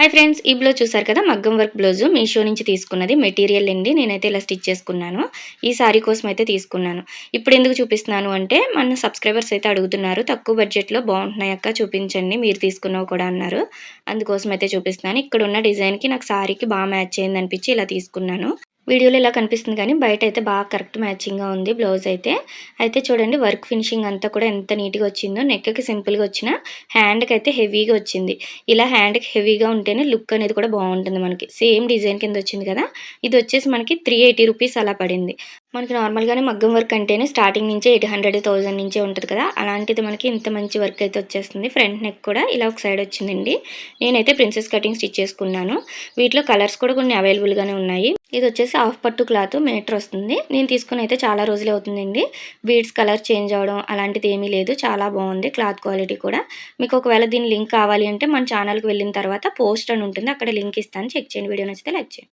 Hi friends ఈ blouse చూసారు కదా? మగ్గం వర్క్ బ్లౌజ్. మీషో నుంచి తీసుకున్నది మెటీరియల్ అండి. నేనైతే ఇలా స్టిచ్ చేసుకున్నాను. ఈ శారీ కోసం అయితే తీసుకున్నాను. ఇప్పుడు ఎందుకు చూపిస్తున్నాను అంటే మన సబ్స్క్రైబర్స్ అయితే అడుగుతున్నారు తక్కువ బడ్జెట్లో బాగుంటున్నాయి అక్క చూపించండి మీరు తీసుకున్నవి కూడా అన్నారు. అందుకోసం అయితే చూపిస్తున్నాను. ఇక్కడ ఉన్న డిజైన్కి నాకు శారీకి బాగా మ్యాచ్ అయింది అనిపించి ఇలా తీసుకున్నాను. వీడియోలో ఇలా కనిపిస్తుంది కానీ బయట అయితే బాగా కరెక్ట్ మ్యాచింగ్గా ఉంది బ్లౌజ్ అయితే. అయితే చూడండి వర్క్ ఫినిషింగ్ అంతా కూడా ఎంత నీట్గా వచ్చిందో. నెక్కి సింపుల్గా వచ్చిన హ్యాండ్కి అయితే హెవీగా వచ్చింది. ఇలా హ్యాండ్కి హెవీగా ఉంటేనే లుక్ అనేది కూడా బాగుంటుంది మనకి. సేమ్ డిజైన్ కింద వచ్చింది కదా. ఇది వచ్చేసి మనకి త్రీ ఎయిటీ రూపీస్ అలా పడింది. మనకి నార్మల్గానే మగ్గం వర్క్ అంటేనే స్టార్టింగ్ నుంచే ఎయిట్ హండ్రెడ్ థౌజండ్ నుంచే ఉంటుంది కదా. అలాంటిది మనకి ఇంత మంచి వర్క్ అయితే వచ్చేస్తుంది. ఫ్రంట్ నెక్ కూడా ఇలా ఒక సైడ్ వచ్చిందండి. నేనైతే ప్రిన్సెస్ కటింగ్ స్టిచ్ చేసుకున్నాను. వీటిలో కలర్స్ కూడా కొన్ని అవైలబుల్గానే ఉన్నాయి. ఇది వచ్చేసి హాఫ్ పట్టు క్లాత్ మీటర్ వస్తుంది. నేను తీసుకుని అయితే చాలా రోజులు అవుతుందండి. బీడ్స్ కలర్ చేంజ్ అవ్వడం అలాంటిది ఏమీ లేదు. చాలా బాగుంది క్లాత్ క్వాలిటీ కూడా. మీకు ఒకవేళ దీని లింక్ కావాలి అంటే మన ఛానల్కి వెళ్ళిన తర్వాత పోస్ట్ అని ఉంటుంది. అక్కడ లింక్ ఇస్తాను. చెక్ చేయండి. వీడియో నచ్చితే లైక్ చేయండి.